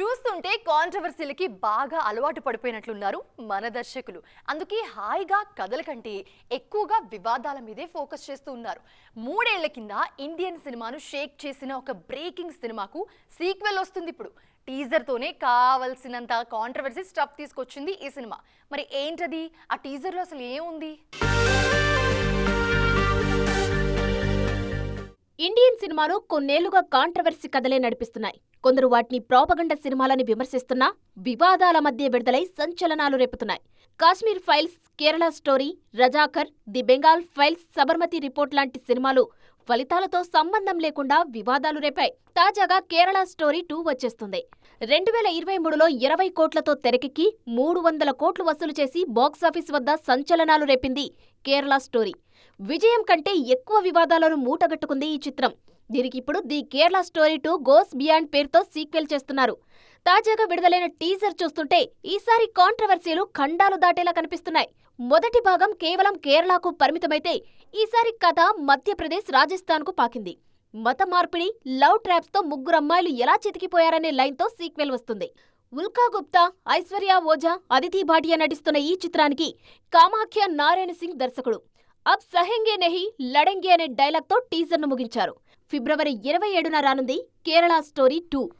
చూస్తుంటే కాంట్రవర్సీలకి బాగా అలవాటు పడిపోయినట్లున్నారు మన దర్శకులు. అందుకే హాయిగా కథల కంటే ఎక్కువగా వివాదాల మీదే ఫోకస్ చేస్తూ ఉన్నారు. మూడేళ్ళ కింద ఇండియన్ సినిమాను షేక్ చేసిన ఒక బ్రేకింగ్ సినిమాకు సీక్వెల్ వస్తుంది ఇప్పుడు. టీజర్తోనే కావలసినంత కాంట్రవర్సీ స్టఫ్ తీసుకొచ్చింది ఈ సినిమా. మరి ఏంటది? ఆ టీజర్లో అసలు ఏముంది? ఇండియన్ సినిమాను కొన్నేళ్ళుగా కాంట్రవర్సీ కథలే నడిపిస్తున్నాయి. కొందరు వాటిని ప్రాపగండ సినిమాలని విమర్శిస్తున్నా వివాదాల మధ్య విడుదలై సంచలనాలు రేపుతున్నాయి. Kashmir Files Kerala Story Razakar the Bengal Files Sabarmati Report లాంటి సినిమాలు ఫలితాలతో సంబంధం లేకుండా వివాదాలు రేపాయి. తాజాగా కేరళ స్టోరీ టూ వచ్చేస్తుంది. రెండు వేల ఇరవై మూడులో ఇరవై కోట్లతో తెరకెక్కి మూడు వందల కోట్లు వసూలు చేసి బాక్సాఫీస్ వద్ద సంచలనాలు రేపింది కేరళ స్టోరీ. విజయం కంటే ఎక్కువ వివాదాలను మూటగట్టుకుంది ఈ చిత్రం. దీనికి ఇప్పుడు the Kerala Story Two Goes Beyond పేరుతో సీక్వెల్ చేస్తున్నారు. తాజాగా విడుదలైన టీజర్ చూస్తుంటే ఈసారి కాంట్రవర్సీలు ఖండాలు దాటేలా కనిపిస్తున్నాయి. మొదటి భాగం కేవలం కేరళకు పరిమితమైతే ఈసారి కథ మధ్యప్రదేశ్ రాజస్థాన్కు పాకింది. మత మార్పిడి లవ్ ట్రాప్స్తో ముగ్గురు అమ్మాయిలు ఎలా చితికిపోయారనే లైన్తో సీక్వెల్ వస్తుంది. ఉల్కా గుప్తా ఐశ్వర్య ఓజా అదితి భాటియా నటిస్తున్న ఈ చిత్రానికి కామాఖ్య నారాయణ సింగ్ దర్శకుడు. అబ్ సహెంగే నెహి లడెంగే అనే డైలాగ్తో టీజర్ను ముగించారు. ఫిబ్రవరి ఇరవై ఏడున రానుంది కేరళ స్టోరీ టూ.